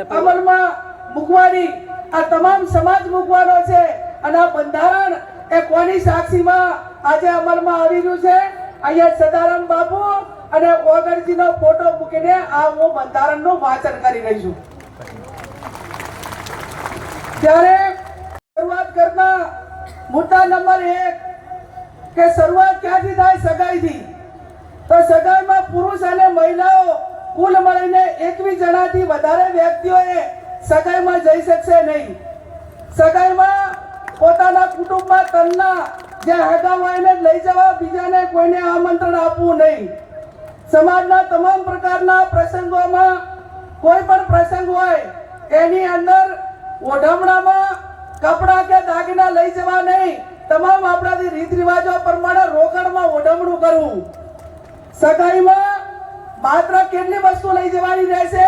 અમલમાં મૂકવાની આ તમામ સમાજ મૂકવાનો છે અને આ બંધારણ એ કોની સાક્ષીમાં આજે અમલમાં આવી રહ્યું છે? અહીંયા સદારામ બાપુ અને ઓગણજીનો ફોટો મૂકીને આ હું બંધારણનું વાંચન કરી રહી છું. ત્યારે શરૂઆત કરતા મુદ્દા નંબર એક કે શરૂઆત ક્યાંથી થાય? સગાઈથી. તો સગાઈમાં પુરુષ અને મહિલાઓ કુલ મળીને એકવીસ જણાથી વધારે વ્યક્તિઓએ સગાઈમાં જઈ શકશે નહીં. સગાઈમાં પોતાના કુટુંબમાં તલના જે હગા હોય લઈ જવા બીજાને કોઈને આમંત્રણ આપવું નહીં. સમાજના તમામ પ્રકારના પ્રસંગોમાં કોઈ પણ પ્રસંગ હોય, એની અંદર ઓઢમણામાં કપડાં કે દાગીના લઈ જવા નહીં. તમામ આપણાથી રીત રિવાજો પ્રમાણે રોકડમાં ઓઢમણું કરવું. સગાઈમાં માત્ર કેટલી વસ્તુ લઈ જવાની રહેશે?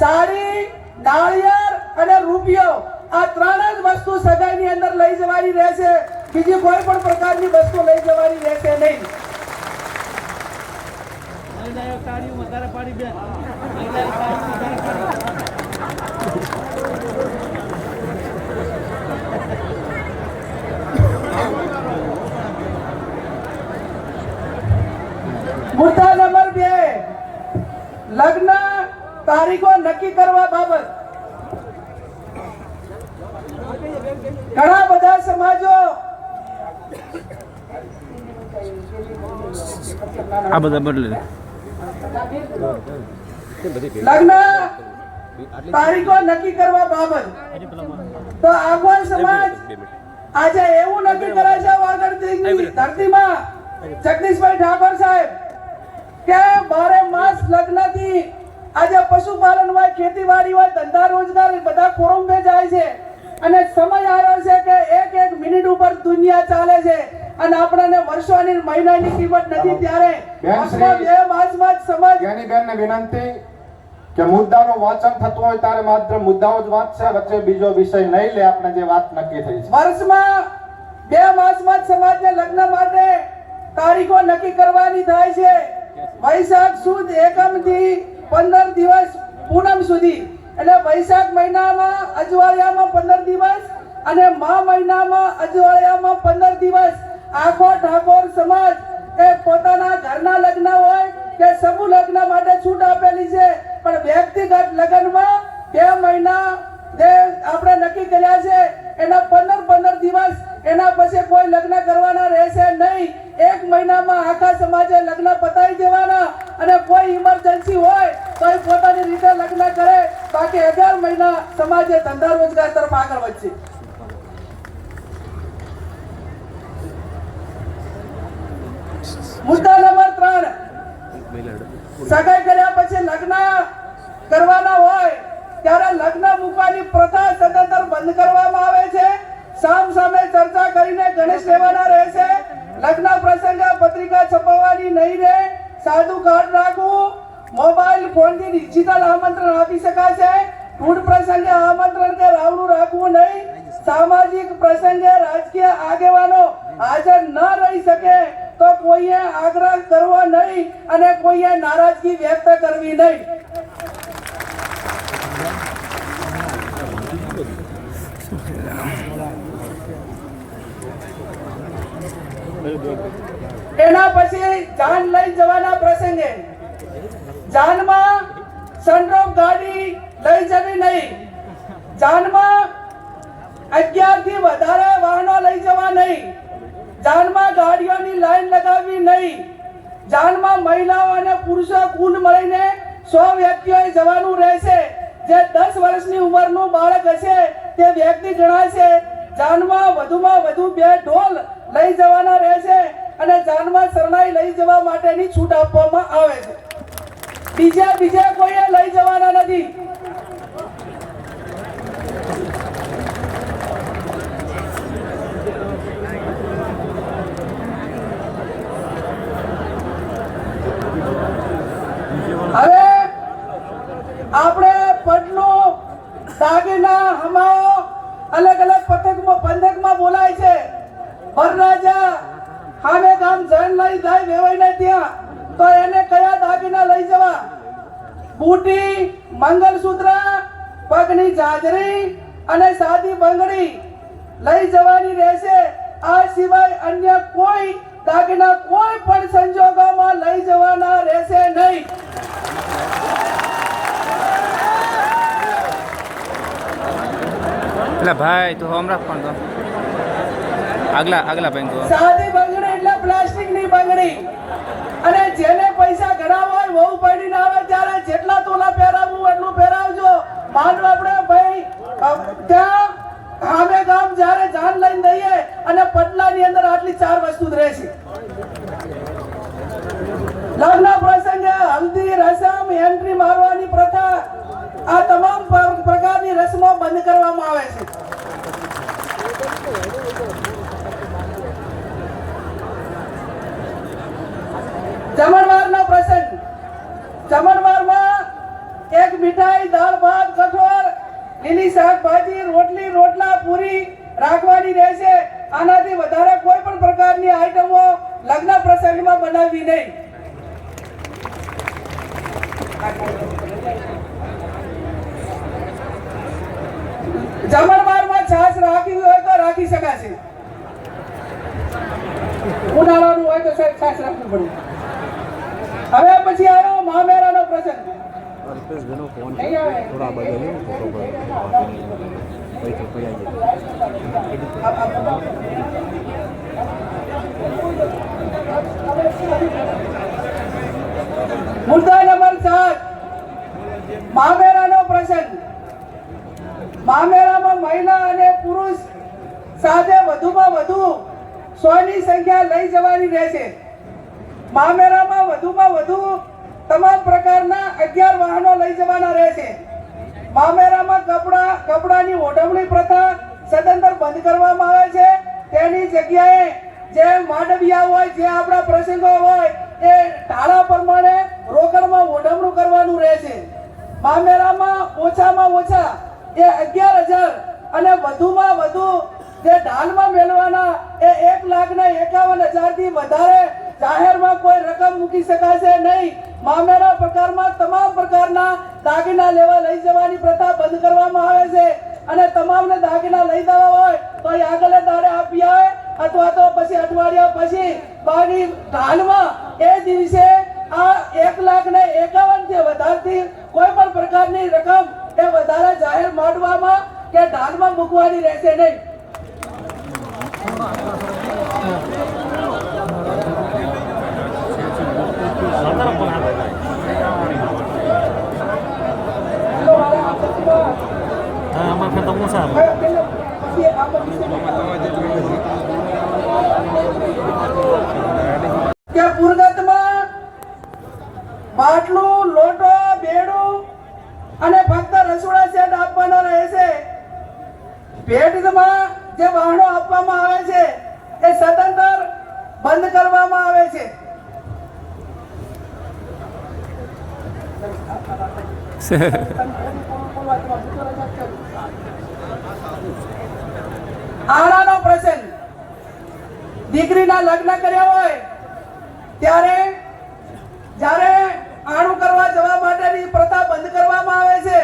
સાડી, નાળિયેર અને રૂપિયો. આ ત્રણ જ વસ્તુ સગાઈની અંદર લઈ જવાની રહેશે. બીજી કોઈ પણ પ્રકારની વસ્તુ લઈ જવાની રહેશે નહીં. મુદ્દા તાળીઓ લગ્ન તારીખો નક્કી કરવા બાબત. ઘણા બધા સમાજો આ બધા બદલે લગ્ન તારીખો નક્કી કરવા બાબત. તો આગળ સમાજ આજે એવું નક્કી કરે છે આગળ ધરતીમાં જગદીશભાઈ ઠાકોર સાહેબ. કે બારે માસ લગ્નથી આજે પશુપાલન હોય ખેતીવાડી હોય ધંધા રોજગાર બધા ખોરંભે જાય છે. અને સમય આવ્યો છે કે એક એક મિનિટ ઉપર દુનિયા ચાલે છે. અને આપણને વર્ષોની મહિનાની કિંમત નથી ત્યારે બે માસમાં જ સમાજ જ્ઞાનીબેનને વિનંતી કે મુદ્દાનો વાંચન થતું હોય ત્યારે માત્ર મુદ્દાઓ જ વાંચશે વચ્ચે બીજો વિષય નહીં લે આપણે જે વાત નક્કી થઈ છે. વર્ષમાં બે માસમાં જ સમાજને લગ્ન માટે તારીખો નક્કી કરવાની થાય છે. વૈશાખ સુદ એકમથી પંદર દિવસ પૂનમ સુધી. એટલે વૈશાખ મહિનામાં અજવાળિયામાં પંદર દિવસ અને મા મહિનામાં અજવાળિયામાં પંદર દિવસ આખો ઠાકોર સમાજ એ પોતાના ઘરના લગ્ન હોય કે સમૂહ લગ્ન માટે છૂટ આપેલી છે પણ વ્યક્તિગત લગ્નમાં બે મહિના જે આપણે નક્કી કર્યા છે એના પંદર પંદર દિવસ એના પછી કોઈ લગ્ન કરવાના રહેશે નહીં એક મહિનામાં આખા સમાજે લગ્ન પતાવી દેવાના અને કોઈ ઇમરજન્સી હોય તો એ પોતાની રીતે લગ્ન કરે બાકી અગિયાર મહિના સમાજે ધંધા રોજગાર તરફ આગળ વધશે મુદ્દા નંબર ત્રણ સગાઈ કર્યા પછી લગ્ન કરવાના હોય ત્યારે લગ્ન મૂકવાની પ્રથા સદંતર બંધ કરવામાં આવે છે સામ સામે ચર્ચા કરીને ગણેશ લેવાના રહેશે લગ્ન પ્રસંગે પત્રિકા છપાવવાની નહીં રહે સાદું કાર્ડ રાખવું ફોનથી ડિજિટલ આમંત્રણ આપી શકાશે. ફૂડ પ્રસંગે આમંત્રણ કે રાવણું રાખવું નહીં. સામાજિક પ્રસંગે રાજકીય આગેવાનો હાજર ન રહી શકે તો કોઈએ આગ્રહ કરવો નહીં અને કોઈએ નારાજગી વ્યક્ત કરવી નહીં. એના પછી જાન લઈ જવાના પ્રસંગે જાનમાં સનરૂફ ગાડી લઈ જવી નહીં. જાનમાં અગિયારથી વધારે વાહનો લઈ જવા નહીં. જાનમાં ગાડીઓની લાઈન લગાવવી નહીં. જાનમાં મહિલાઓ અને પુરુષો કુલ મળીને સો વ્યક્તિઓએ જવાનું રહેશે. જે દસ વર્ષની ઉંમરનું બાળક હશે, તે વ્યક્તિ ગણાશે જાનમાં વધુમાં વધુ બે ઢોલ લઈ જવાના રહેશે અને જાનમાં શરણાઈ લઈ જવા માટેની છૂટ આપવામાં આવે છે. બીજા બીજા કોઈએ લઈ જવાના નથી. હવે આપણે પટલું દાગીના હમાઓ અલગ અલગ પથકમાં પંથકમાં બોલાય છે. વરરાજા સામે ગામ જન લઈ જાય વેવાઈને ત્યાં. તો એને કયા દાગીના લઈ જવા? બુટી મંગલસૂત્ર પગની જાજરી અને સાદી બંગડી લઈ જવાની રહેશે. આ સિવાય અન્ય કોઈ દાગીના કોઈ પણ સંજોગોમાં લઈ જવાના રહેશે નહીં. એટલે ભાઈ તું હમણાં પણ તો. આગલા આગલા બેંક તો. સાદી બંગડી એટલે પ્લાસ્ટિકની બંગડી. અને જેને પૈસા ઘણા હોય વહુ પડીને આવે ત્યારે જેટલા તોલા પહેરાવવું એટલું પહેરાવજો. માનો આપણે ભાઈ ત્યાં સામે ગામ જ્યારે જાન લઈને દઈએ અને પટલાની અંદર આટલી ચાર વસ્તુ જ રહેશે. લગ્ન પ્રસંગે હલ્દી, રસમ, એન્ટ્રી મારવાની પ્રથા આ તમામ પ્રકારની રસમો બંધ કરવામાં આવે છે જમણવારનો પ્રસંગ જમણવારમાં એક મીઠાઈ, દાળ, ભાત, કઠોળ, લીલી શાકભાજી રોટલી, રોટલા, પૂરી રાખવાની રહેશે. આનાથી વધારે કોઈ પણ પ્રકારની આઈટમો લગ્ન પ્રસંગમાં બનાવવી નહીં. જમણવારમાં છાશ રાખવી હોય તો રાખી શકાશે. ઉનાળાનું હોય તો સાહેબ છાશ રાખવું પડે. હવે પછી આવ્યો મામેરાનો પ્રસંગ. નહીં આવે. મુદ્દા નંબર સાત મામેરાનો પ્રસંગ. મામેરામાં મહિલા અને પુરુષ સાથે વધુમાં વધુ સો ની સંખ્યા લઈ જવાની રહેશે. મામેરામાં વધુમાં વધુ તમામ અગિયાર વાહનો લઈ જવાના રહેશે. મામેરામાં કપડા, કપડાની ઓઢવણી પ્રથા સદંતર બંધ કરવામાં આવે છે. તેની જગ્યાએ જે માંડવિયા હોય, જે આપણા પ્રસંગો હોય એ ઢાળા પ્રમાણે રોકડમાં ઓઢવણું કરવાનું રહેશે. મામેરામાં ઓછામાં ઓછા એ અગિયાર હજાર અને વધુમાં વધુ જે ઢાલમાં મેળવાના એ એક લાખ ના એકાવન હજારથી વધારે જાહેરમાં કોઈ રકમ મૂકી શકાશે નહીં. મામેરા પ્રકારમાં તમામ પ્રકારના દાગીના લેવા લઈ જવાની પ્રથા બંધ કરવામાં આવે છે. અને તમામને દાગીના લઈ દેવા હોય તો એ આગલે દાડે આપી આવે અથવા તો પછી અઠવાડિયા પછી બાકી હાલમાં એ દિવસે આ એક લાખ ને એકાવનથી વધારથી કોઈ પણ પ્રકારની રકમ એ વધારે જાહેર માંડવામાં કે ઢાલમાં મૂકવાની રહેશે નહીં. કે પૂરગતમાં બાટલું લોટો બેડું અને ફક્ત રસોડા સેટ આપવાનો રહેશે ભેટમાં જે વાહણો આપવામાં બંધ કરવામાં આવે છે. આરાનો પ્રસંગ. દીકરીના લગ્ન કર્યા હોય ત્યારે જ્યારે આણું કરવા જવા માટેની પ્રથા બંધ કરવામાં આવે છે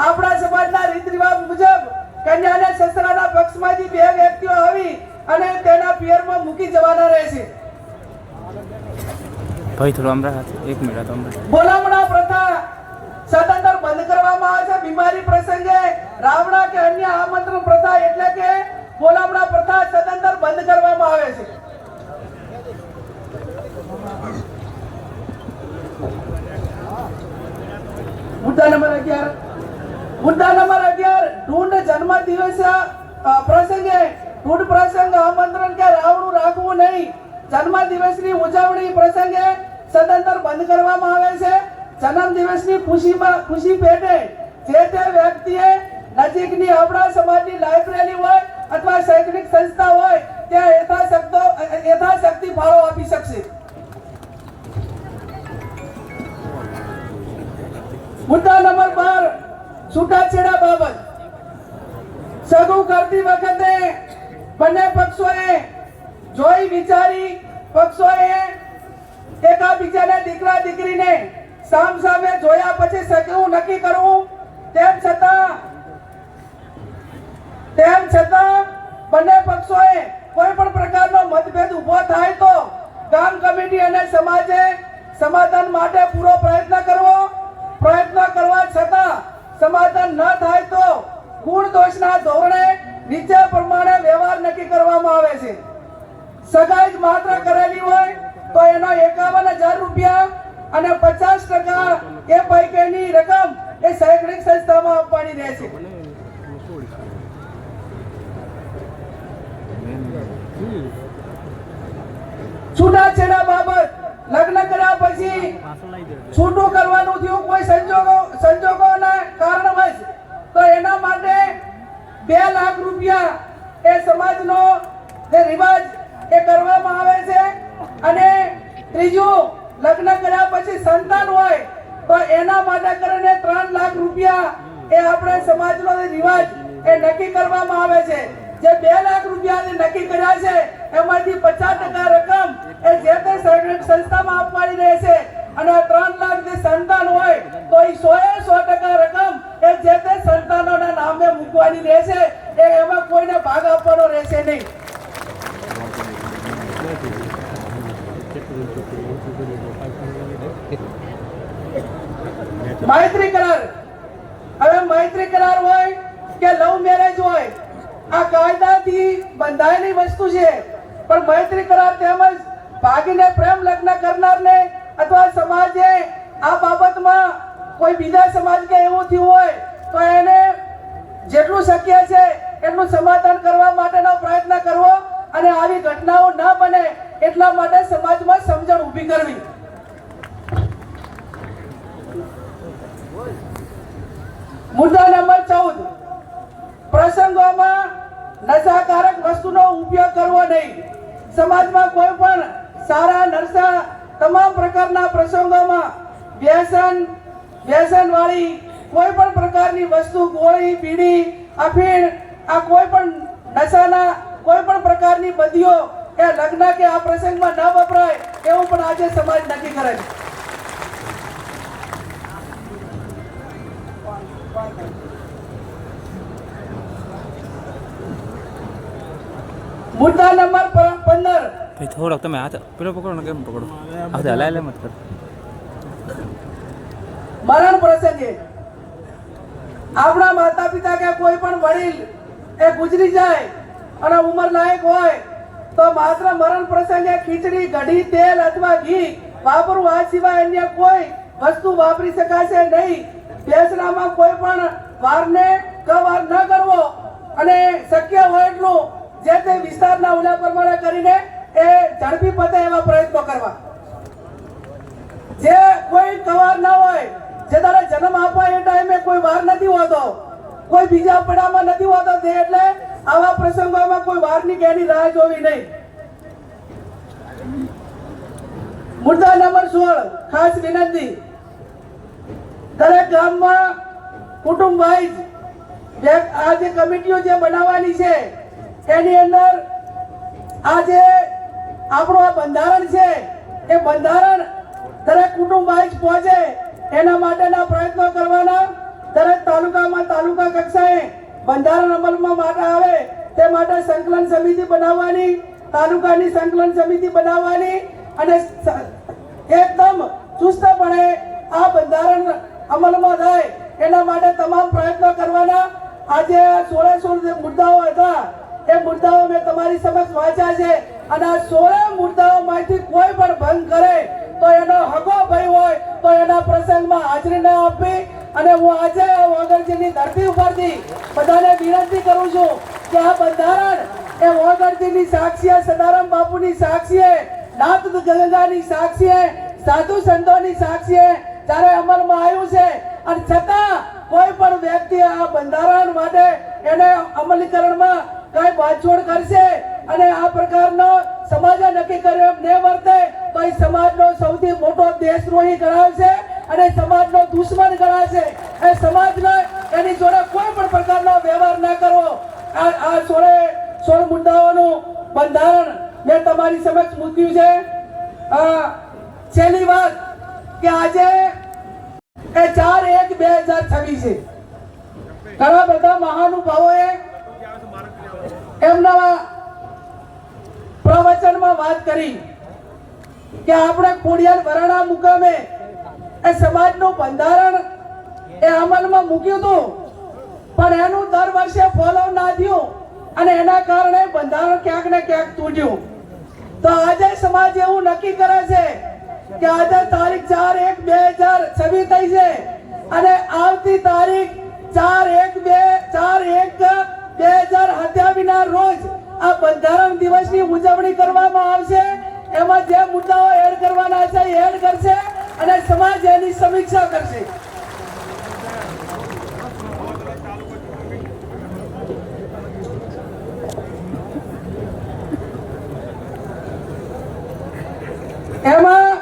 આપણા સમાજના રીત રિવાજ મુજબ કન્યાને સસરાના પક્ષમાંથી બે વ્યક્તિઓ આવી અને તેના પિયરમાં મૂકી જવાના રહેશે ભાઈ, થોડું હમણાં એક મિનિટ હમણાં. બોલામણા પ્રથા સદંતર બંધ કરવામાં આવે છે. બીમારી પ્રસંગે રાવણા કે અન્ય આમંત્રણ પ્રથા એટલે કે બોલામણા પ્રથા સદંતર બંધ કરવામાં આવે છે. મુદ્દા નંબર અગિયાર. મુદ્દા નંબર અગિયાર, ઢૂંઢ જન્મ દિવસ પ્રસંગે ઢૂંઢ પ્રસંગ આમંત્રણ કે રાવણું રાખવું નહીં. જન્મ દિવસની ઉજવણી પ્રસંગે સદંતર બંધ કરવામાં આવે છે. જન્મ દિવસની ખુશીમાં ખુશી પેટે જે તે વ્યક્તિએ નજીકની આપણા એકાવન હજાર રૂપિયા અને પચાસ ટકા એ પૈકીની રકમ એ શૈક્ષણિક સંસ્થામાં આપવાની રહેશે છૂટાછેડા બાબત લગ્ન કર્યા પછી છૂટું કરવાનું થયું. કોઈ સંજોગો, સંજોગોના કારણવશ તો એના માટે બે લાખ રૂપિયા એ સમાજનો જે રિવાજ એ કરવામાં આવે છે અને ત્રીજું, લગ્ન કર્યા પછી સંતાન હોય, તો એના માટે કરીને ત્રણ લાખ રૂપિયા એ આપણે સમાજનો રિવાજ એ નક્કી કરવામાં આવે છે. જે બે લાખ રૂપિયા નક્કી કર્યા છે, એમાંથી પચાસ ટકા રકમ એ જે તે સંસ્થામાં આપવાની રહેશે અને ત્રણ લાખ જે સંતાન હોય, તો એ સો એ સો ટકા રકમ એ જે તે સંતાનોના નામે મૂકવાની રહેશે એ એમાં કોઈને ભાગ આપવાનો રહેશે નહીં મૈત્રી કરાર. હવે મૈત્રી કરાર હોય કે લવ મેરેજ હોય, આ કાયદાથી બંધાયેલી વસ્તુ છે. પણ મૈત્રી કરાર તેમજ ભાગીને પ્રેમ લગ્ન કરનારને અથવા સમાજે આ બાબતમાં કોઈ બીજા સમાજ કે એવું થયું હોય, તો એને જેટલું શક્ય છે એટલું સમાધાન કરવા માટેનો પ્રયત્ન કરવો અને આવી ઘટનાઓ ન બને એટલા માટે સમાજમાં સમજણ ઊભી કરવી. મુદ્દા નંબર ચૌદ પ્રસંગોમાં નશાકારક વસ્તુનો ઉપયોગ કરવો નહીં. સમાજમાં કોઈ પણ સારા નરસા તમામ પ્રકારના પ્રસંગોમાં વ્યસન વ્યસન વાળી કોઈ પણ પ્રકારની વસ્તુ, ગોળી, બીડી, અફીણ, આ કોઈ પણ નશાના કોઈ પણ પ્રકારની બદીઓ કે લગ્ન કે આ પ્રસંગમાં ન વપરાય, એવું પણ આજે સમાજ નક્કી કરે છે. મુદ્દા નંબર પ- પંદર. ભાઈ થોડોક તમે હાથ પેલો પકડો ને કેમ પકડો. હાથ હલાય લે મત કર. મરણ પ્રસંગે આપણા માતા પિતા કે કોઈ પણ વડીલ એ ગુજરી જાય અને ઉંમર લાયક હોય તો માત્ર મરણ પ્રસંગે ખીચડી કઢી તેલ અથવા ઘી વાપરવું. આ સિવાય અન્ય કોઈ વસ્તુ વાપરી શકાશે નહીં. બેસનામાં કોઈ પણ વારને કવાર ન કરવો અને શક્ય હોય એટલું જે તે વિસ્તારના ઉલા પ્રમાણે કરીને એ ઝડપી પતે એવા પ્રયત્નો કરવા. જે કોઈ કવાર ના હોય, જે તારે જન્મ આપવા એ ટાઈમે કોઈ વાર નથી હોતો, કોઈ બીજા પડામાં નથી હોતો, તે એટલે આવા પ્રસંગોમાં કોઈ વારની કેની રાહ જોવી નહીં. મુદ્દા નંબર સોળ, ખાસ વિનંતી. દરેક ગામમાં કુટુંબ વાઇઝ આ જે કમિટીઓ જે બનાવવાની છે એની અંદર આ જે આપણું આ બંધારણ છે, એ બંધારણ દરેક કુટુંબ વાઇઝ પહોંચે, એના માટેના પ્રયત્નો કરવાના. દરેક તાલુકામાં તાલુકા કક્ષાએ બંધારણ અમલમાં માટે આવે, તે માટે સંકલન સમિતિ બનાવવાની, તાલુકાની સંકલન સમિતિ બનાવવાની અને એકદમ ચુસ્તપણે આ બંધારણ અમલમાં થાય, એના માટે તમામ પ્રયત્નો કરવાના. આજે સોળે સોળ મુદ્દાઓ હતા. એ મુદ્દાઓ મેં તમારી સમક્ષ વાંચ્યા છે અને આ સોળે મુદ્દાઓમાંથી કોઈ પણ ભંગ કરે તો એનો હકો ભય હોય તો એના પ્રસંગમાં હાજરી ન આપવી. અને હું આજે વગરજીની ધરતી ઉપરથી બધાને વિનંતી કરું છું કે આ બંધારણ એ વગરજીની સાક્ષીએ, સદારામ બાપુની સાક્ષીએ નાથ ગંગાની સાક્ષીએ, સાધુ સંતોની સાક્ષીએ જ્યારે અમલમાં આવ્યું છે. અને છતાં કોઈ પણ વ્યક્તિ આ બંધારણ માટે એને અમલીકરણમાં કઈ બાંધછોડ કરશે અને આ પ્રકારનો સમાજે નક્કી કર્યો ન વર્તે, તો એ સમાજનો સૌથી મોટો દેશદ્રોહી ગણાવશે અને સમાજનો દુશ્મન ગણાશે. એ સમાજનો એની જોડે કોઈ પણ પ્રકારનો વ્યવહાર ના કરો આ આ સોળે, સોળ મુદ્દાઓનું બંધારણ મેં તમારી સમક્ષ મૂક્યું છે. આ છેલ્લી વાત કે આજે એ ચાર એક બે હજાર છવ્વીસે. ઘણા બધા મહાનુભાવોએ એમના પ્રવચનમાં વાત કરી કે આપણે ખોડિયાર વરાણા મુકામે એ સમાજનું બંધારણ એ અમલમાં મૂક્યું હતું. પણ એનું દર વર્ષે ફોલો ના થયું અને એના કારણે બંધારણ ક્યાંક ને ક્યાંક તૂટ્યું. તો આજે સમાજ એવું નક્કી કરે છે કે આજે તારીખ ચાર એક બે હજાર છવ્વીસ થઈ છે. અને આવતી તારીખ ચાર એક બે ચાર એક બે હજાર સત્યાવીસના રોજ આ બંધારણ દિવસની ઉજવણી કરવામાં આવશે. એમાં જે મુદ્દાઓ એડ કરવાના છે એ એડ કરશે અને સમાજ એની સમીક્ષા કરશે. એમાં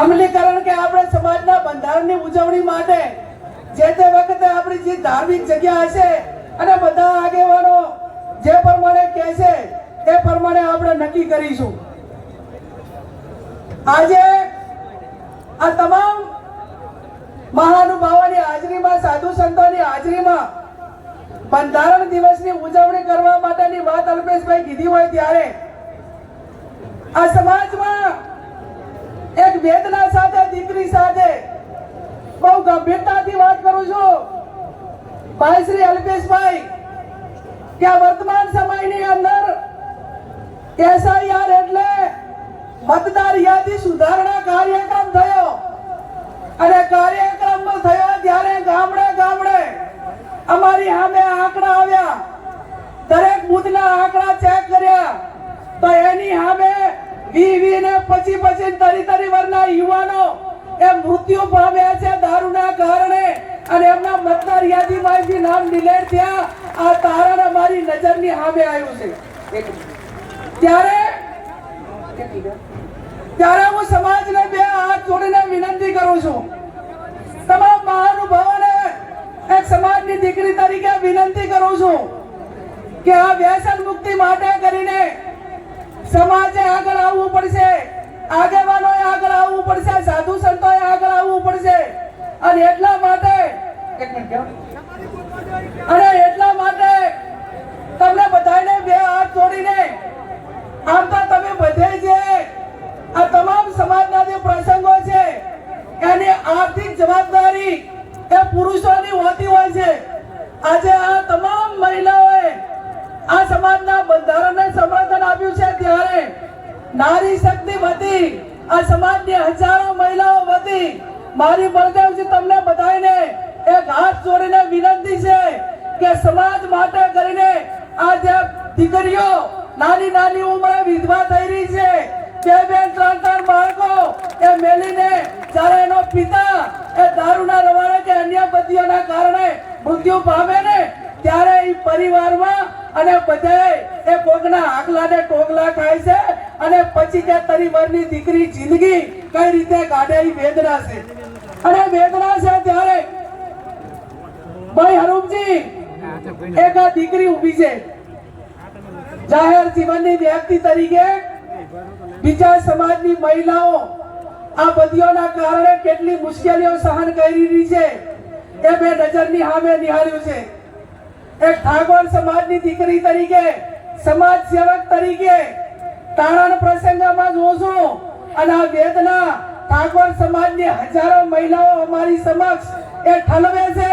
અમલીકરણ કે આપણે સમાજના બંધારણની ઉજવણી માટે જે તે વખતે આપણી જે ધાર્મિક જગ્યા હશે અને બધા આગેવાનો જે પ્રમાણે કહેશે એ પ્રમાણે આપણે નક્કી કરીશું. આજે આ તમામ મહાનુભાવોની હાજરીમાં, સાધુ સંતોની હાજરીમાં બંધારણ દિવસની ઉજવણી કરવા માટેની વાત અલ્પેશભાઈ કીધી હોય ત્યારે આ સમાજમાં એક વેદના સાથે, દીકરી સાથે ગંભીરતાથી વાત કરું છું. ભાઈ શ્રી અલ્પેશભાઈ કે વર્તમાન સમયની અંદર એસઆઈઆર એટલે મતદાર યાદી સુધારણા કાર્યક્રમ થયો. અને કાર્યક્રમ થયો ત્યારે ગામડે ગામડે અમારી સામે આંકડા આવ્યા. દરેક બુથના આંકડા ચેક કર્યા. તો એની સામે વી વી ને પછી પછી તરી તરી વરના યુવાનો એ મૃત્યુ પામ્યા છે દારૂના કારણે અને એમના મતદાર યાદીમાંથી નામ ડિલેટ થયા. આ તારણ અમારી નજરની સામે આવ્યું છે. ત્યારે ત્યારે હું સમાજને બે હાથ જોડીને વિનંતી કરું છું. તમામ મહાનુભાવોને એક સમાજની દીકરી તરીકે વિનંતી કરું છું કે આ વ્યસન મુક્તિ માટે કરીને સમાજે આગળ આવવું પડશે. આગેવાનો આવવું પડશે, સાધુ સંતોએ આગળ આવવું પડશે. અને એટલા માટે એક અને એટલા માટે તમને બધાને બે હાથ જોડીને આમ તો તમે બધે જે આ તમામ સમાજના જે પ્રસંગો છે, એની આર્થિક જવાબદારી એ પુરુષોની હોતી હોય છે. આજે આ તમામ મહિલાઓએ આ સમાજના બંધારણને સમર્થન આપ્યું છે. ત્યારે નારી શક્તિ વધી આ સમાજની હજારો મહિલાઓ વતી મારી બળદેવજી તમને બધાને એક હાથ જોડીને વિનંતી છે કે સમાજ માટે કરીને આ જે દીકરીઓ નાની નાની ઉંમરે વિધવા થઈ રહી છે. બે બે ત્રણ ત્રણ બાળકો એ મેલીને જ્યારે એનો પિતા એ દારૂના રવાડે કે અન્ય બધીઓના કારણે મૃત્યુ પામે ને ત્યારે એ પરિવારમાં અને બધાય એ કોકના આગલા ને ટોગલા ખાય છે. અને પછી કે તારી વરની દીકરી જિંદગી કઈ રીતે કાઢે એ વેદના છે. અને વેદના છે ત્યારે ભાઈ હરુમજી એક આ દીકરી ઊભી છે. જાહેર જીવનની વ્યક્તિ તરીકે બીજા સમાજની મહિલાઓ આ બધીઓના કારણે કેટલી મુશ્કેલીઓ સહન કરી રહી છે. એ બે નજરની સામે નિહાળ્યું છે. એક ઠાકોર સમાજની દીકરી તરીકે, સમાજ સેવક તરીકે તારણ પ્રસંગમાં જોઉં છું. અને આ વેદના ઠાકોર સમાજની હજારો મહિલાઓ અમારી સમક્ષ એ ઠલવે છે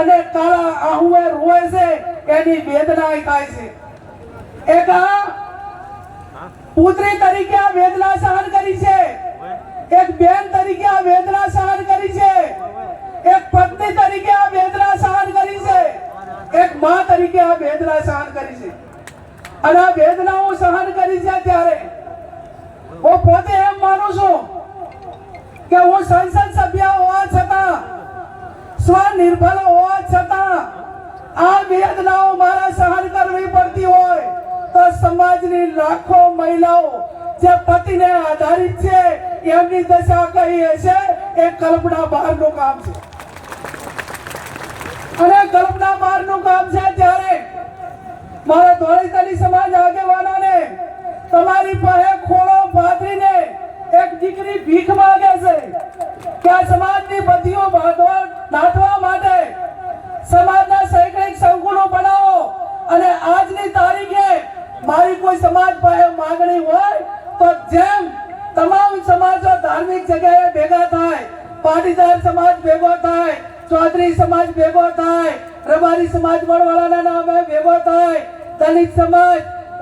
અને કાળા આહુએ રોવે છે. એની વેદના થાય છે. એક પુત્રી તરીકે આ વેદના સહન કરી છે. એક બેન તરીકે આ વેદના સહન કરી છે. એક પત્ની તરીકે આ વેદના સહન કરી છે. એક માં તરીકે આ વેદના સહન કરી છે. અને આ વેદનાઓ સહન કરી છે ત્યારે. હું પોતે એમ માનું છું કે હું સંસદ સભ્ય હોવા છતાં, સ્વનિર્ભર હોવા છતાં, આ વેદનાઓ મારા સહન કરવી પડતી હોય તો સમાજની લાખો મહિલાઓ જે પતિને આધારિત છે, એમની દશા કઈ હશે? એ કલ્પના બહારનું કામ છે. અને કલ્પના બહારનું કામ છે ત્યારે મારા ધોળેતાની સમાજ આગેવાનોને, તમારી પાસે ખોળો પાથરીને એક દીકરી ભીખ માંગે છે. કે આ સમાજની બધીઓ ભાગવા નાથવા માટે સમાજના શૈક્ષણિક સંકુલો બનાવો અને આજની તારીખે મારી કોઈ સમાજ પાસે માંગણી હોય તો જેમ તમામ સમાજો ધાર્મિક જગ્યાએ ભેગા થાય, પાટીદાર સમાજ ભેગો થાય, ચૌધરી સમાજ ભેગો થાય, રબારી સમાજ વડવાળાના નામે ભેગો થાય દલિત સમાજ,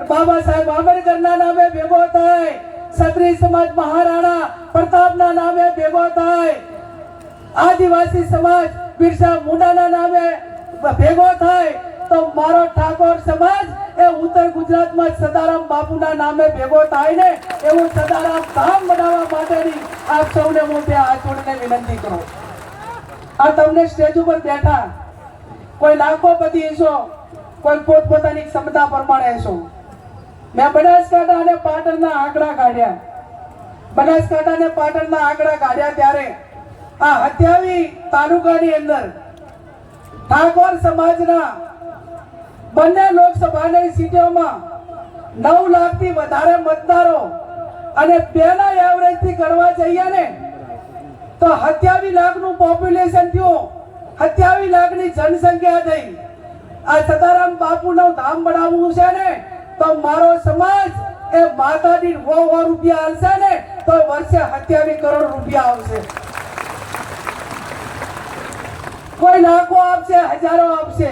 બાબા સાહેબ આંબેડકરના નામે ભેગો થાય. ક્ષત્રિય સમાજ મહારાણા પ્રતાપના નામે ભેગો થાય. આદિવાસી સમાજ બિરસા મુંડાના નામે ભેગો થાય. તો મારો ઠાકોર સમાજ એ ઉત્તર ગુજરાતમાં સદારામ બાપુના નામે ભેગો થાય ને એવું સદારામ ધામ બનાવવા માટેની આપ સૌને હું ત્યાં હાથ જોડીને વિનંતી કરું. આ તમને સ્ટેજ ઉપર બેઠા. કોઈ લાખો બધી હશો. કોઈ પોતપોતાની ક્ષમતા પ્રમાણે હશો. મેં બનાસકાંઠા અને પાટણના આંકડા કાઢ્યા. બનાસકાંઠા અને પાટણના આંકડા કાઢ્યા ત્યારે આ હત્યાવી તાલુકાની અંદર ઠાકોર સમાજના બંને લોકસભાની સીટોમાં નવ લાખથી વધારે મતદારો અને બેના એવરેજથી ગણવા જઈએ ને, તો હત્યાવી લાખનું પોપ્યુલેશન થયું. હત્યાવી લાખની જનસંખ્યા થઈ. આ સદારામ બાપુનું ધામ બનાવવું છે ને, તો મારો સમાજ એ વો વો રૂપિયા આવશે ને, તો વર્ષે સત્યાવીસ કરોડ રૂપિયા આવશે. કોઈ લાખો આપશે, હજારો આપશે,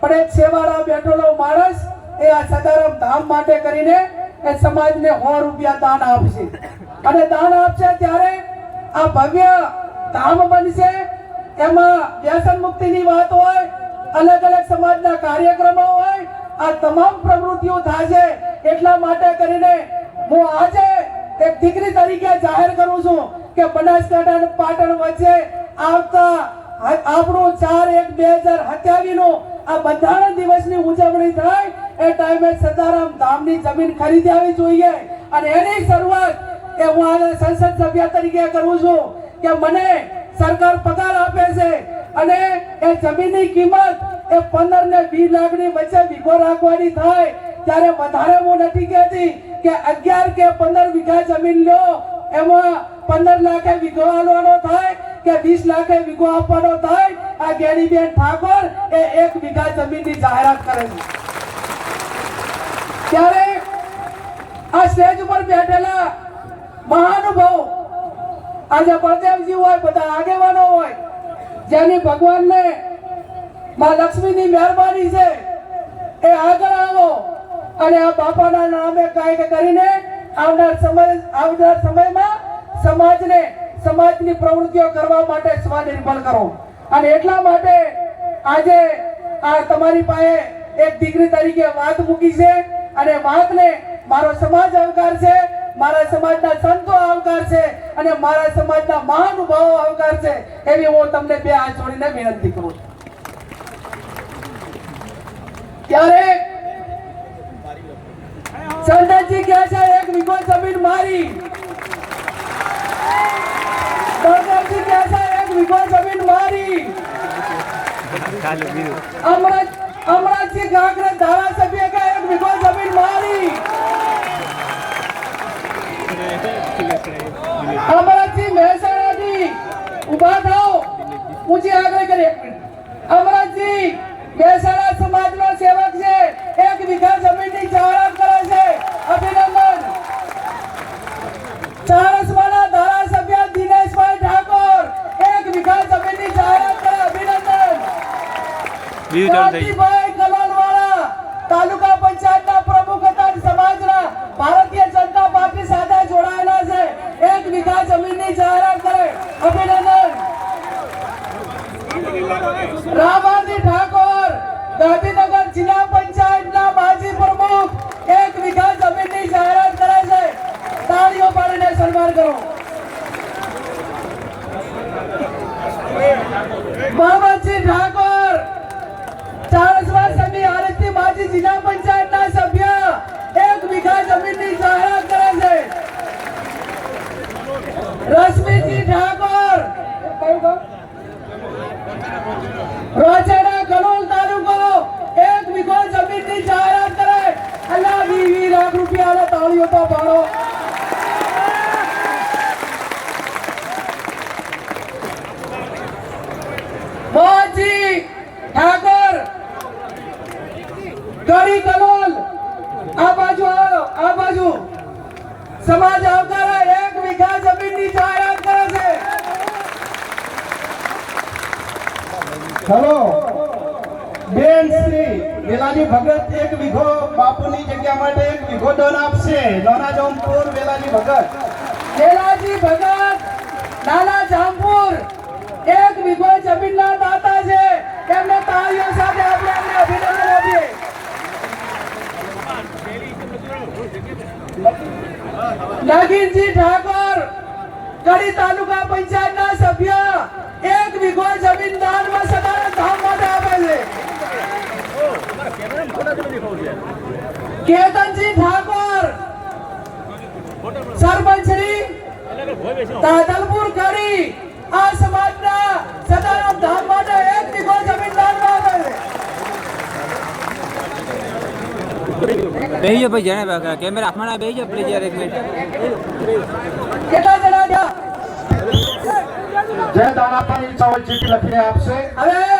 પણ એક સેવાળા બેઠેલો માણસ એ આ સદારામ ધામ માટે કરીને એ સમાજને સો રૂપિયા દાન આપશે. અને દાન આપશે ત્યારે આ ભવ્ય ધામ બનશે. એમાં વ્યસન મુક્તિની વાત હોય અલગ અલગ સમાજના કાર્યક્રમો હોય, આ તમામ પ્રવૃત્તિઓ થાય છે એટલા માટે કરીને હું આજે એક દીકરી તરીકે જાહેર કરું છું કે બનાસકાંઠા અને પાટણ વચ્ચે આવતા આપણું ચાર એક બે હજાર સત્યાવીસ નો આ બંધારણ દિવસની ઉજવણી થાય, એ ટાઈમે સદારામ ધામની જમીન ખરીદી આવી જોઈએ. અને એની શરૂઆત એ હું આજે સંસદ સભ્ય તરીકે કરું છું કે મને સરકાર પગાર આપે છે. અને એ જમીનની કિંમત એ પંદર ને વીસ લાખની વચ્ચે વીઘો રાખવાની થાય. ત્યારે વધારે હું નથી કહેતી કે અગિયાર કે પંદર વીઘા જમીન લો, એમાં પંદર લાખે વીઘો આલવાનો થાય કે વીસ લાખે વીઘો આપવાનો થાય. આ ગેરીબેન ઠાકોર એ એક વીઘા જમીનની જાહેરાત કરે છે. ત્યારે આ સ્ટેજ ઉપર બેઠેલા મહાનુભાવ, આજે બળદેવજી હોય, બધા આગેવાનો હોય જેની ભગવાનને માં લક્ષ્મીની મહેરબાની છે, એ આગળ આવો અને આ બાપાના નામે કાંઈક કરીને આવનાર સમય આવનાર સમયમાં સમાજને, સમાજની પ્રવૃત્તિઓ કરવા માટે સ્વનિર્ભર કરો. અને એટલા માટે આજે આ તમારી પાસે એક દીકરી તરીકે વાત મૂકી છે અને વાતને મારો સમાજ આવકાર છે. મારા સમાજના સંતો આવકાર છે અને મારા સમાજના મહાનુભાવો આવકાર છે, એવી હું તમને બે હાથ જોડીને વિનંતી કરું છું. ત્યારે સરદારજી કહે છે, એક વીઘો જમીન મારી. સરદારજી કહે છે, એક વીઘો જમીન મારી. અમરાજ ગાંગરે ધારાસભ્ય કહે, એક વીઘો જમીન મારી. અમરાજજી મહેસાણાથી ઊભા થાઓ. ઊંચી આગળ કરીએ અમરાજી મહેસાણા સમાજનો સેવક છે. એક વીઘા જમીનની જાહેરાત કરે છે. અભિનંદન. ચાણસમાના ધારાસભ્ય દિનેશભાઈ ઠાકોર એક વીઘા જમીનની જાહેરાત કરે. અભિનંદન બીજું ચાલુ થઈ ગયું કાંતિભાઈ કલાલવાળા તાલુકા પંચાયતના પ્રમુખ હતા અને સમાજના ભારતીય જનતા પાર્ટી સાથે જોડાયેલા છે એક વીઘા જમીનની જાહેરાત કરે અભિનંદન રામાજી ઠાકોર ગાંધીનગર જિલ્લા પંચાયતના માજી પ્રમુખ એક વીઘા જમીનની જાહેરાત કરે છે તાળીઓ પાડીને સન્માન કરો મોહમ્મદજી ઠાકોર ચાણસમા સભી આરતી માજી જિલ્લા પંચાયતના સભ્ય એક વીઘા જમીનની જાહેરાત કરે છે રશ્મિજી ઠાકોર કયું ગામ? રોજડા કલોલ તાલુકો એક વીઘો જમીનની જાહેરાત કરે અલ્લાહ વી વી લાખ રૂપિયા આલે તાળીઓ તો પાડો મોહનજી ઠાકોર ગળી કલોલ આ બાજુ આવો આ બાજુ સમાજ આવકારે એક વીઘા જમીનની જાહેરાત કરે છે હલો. બેન શ્રી વેલાજી ભગત એક વીઘો બાપુની જગ્યા માટે એક વીઘો દાન આપશે. નાના જામપુર, વેલાજી ભગત. વેલાજી ભગત, નાના જામપુર, એક વીઘો જમીનના દાતા છે. તેમને તાળીઓ સાથે આપણે એમને અભિનંદન આપીએ. નાગીનજી ઠાકોર કડી તાલુકા પંચાયતના સભ્ય. એક વીઘો જમીન દાનમાં સદાનંદ ધામ માટે આપે છે કેતનજી ઠાકોર સરપંચ શ્રી તાદલપુર કડી આ સમાજના સદાનંદ ધામ માટે એક વીઘો જમીન દાનમાં આપે છે બેહી જાઓ ભાઈ જાણે કેમેરા આપવાના બેહી જાઓ પ્લીઝ યાર એક મિનિટ કેટલા જણા થયા જે દાણા પણ ઈચ્છા હોય ચીઠી લખીને આપશે. હવે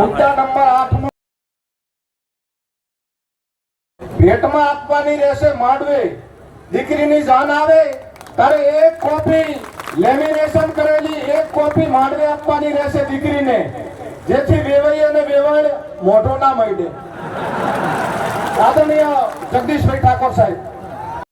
મુદ્દા નંબર આઠ ભેટમાં આપવાની રહેશે માંડવે. દીકરીની જાન આવે ત્યારે એક કોપી લેમિનેશન કરેલી, એક કોપી માંડવે આપવાની રહેશે દીકરીને, જેથી વેવાઈ અને વેવાણ મોઢો ના મળે આદરણીય જગદીશભાઈ ઠાકોર સાહેબ